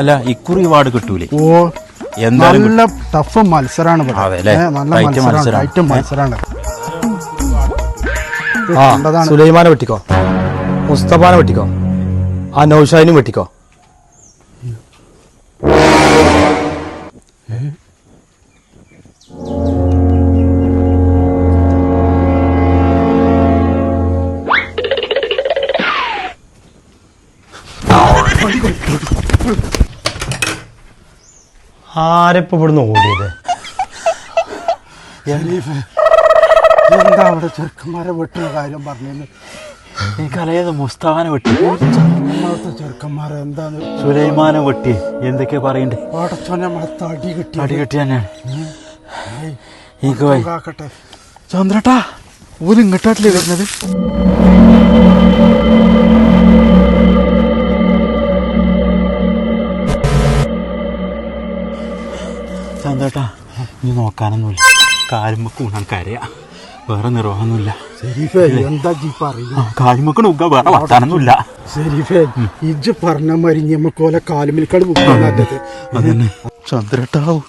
അല്ല ഇക്കുറി വാർഡ് കിട്ടൂലേ? ഓ എന്തായാലും നല്ല ടഫ് മത്സരമാണ്. അതെ അല്ലേ? നല്ല Tight മത്സരാണ് മത്സരാണ്. ടൈറ്റ് മത്സരാണ്. ഇത് ആ കണ്ടതാണ്. സുലൈമാനെ വെട്ടിക്കോ. മുസ്തഫാനെ വെട്ടിക്കോ. ആ നൗഷാദിനും വെട്ടിക്കോ. ആരെപ്പോ ഇവിടുന്ന് ഓടിയത് എന്താ അവിടെ ചെറുക്കന്മാരെ വെട്ടുന്ന കാര്യം പറഞ്ഞു എനിക്കറിയാതെ മുസ്താഫാനെ വെട്ടി. ചെറുക്കന്മാരെ എന്താണ് സുലൈമാനെ വെട്ടി. എന്തൊക്കെയാ പറയണ്ടേ? പടച്ചോനെ നമ്മളെ തടി കിട്ടി. കെട്ടി തന്നെയാണ്. എനിക്ക് ചന്ദ്രട്ടാ വരുന്നത്. ചന്ദ്രട്ടാ നീ നോക്കാനൊന്നുമില്ല. കാലുമ്പോ ഊണാൻ കരയാ. വേറെ നിർവാഹമൊന്നുമില്ല. വേറെ വർത്താനൊന്നുമില്ല. ഇജ് പറഞ്ഞ മാതിരി നമുക്ക് ഓലെ കാലുമിൽക്കാട് ബുക്ക് നല്ലത്. അതന്നെ. ചന്ദ്രട്ടാവും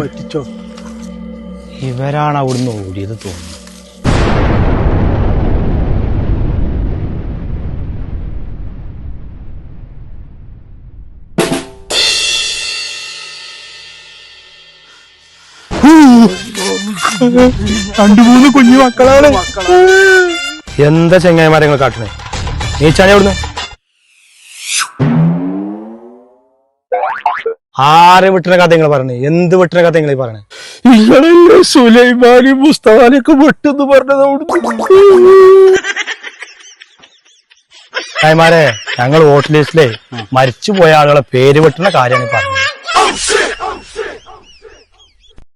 പറ്റിച്ചോ? ഇവരാണ് അവിടുന്ന് ഓടിയത് തോന്നുന്നു. രണ്ടു മൂന്ന് കുഞ്ഞു മക്കളാണ്. എന്താ ചെങ്ങായിമാരങ്ങൾ കാട്ടണേ? നീച്ചാണെ അവിടുന്ന് ആരെ വിട്ടണ കഥ നിങ്ങൾ പറഞ്ഞേ എന്ത് വിട്ടണ കഥ നിങ്ങൾ പറഞ്ഞേ ഇങ്ങളല്ലേ സുലൈമാനി മുസ്തഫാനൊക്കെ വിട്ടെന്ന് പറഞ്ഞത് ചങ്ങായിമാരെ ഞങ്ങൾ വോട്ട് ലിസ്റ്റിലെ മരിച്ചുപോയ ആളുകളെ പേര് വിട്ടണ കാര്യമാണ് പറഞ്ഞത്.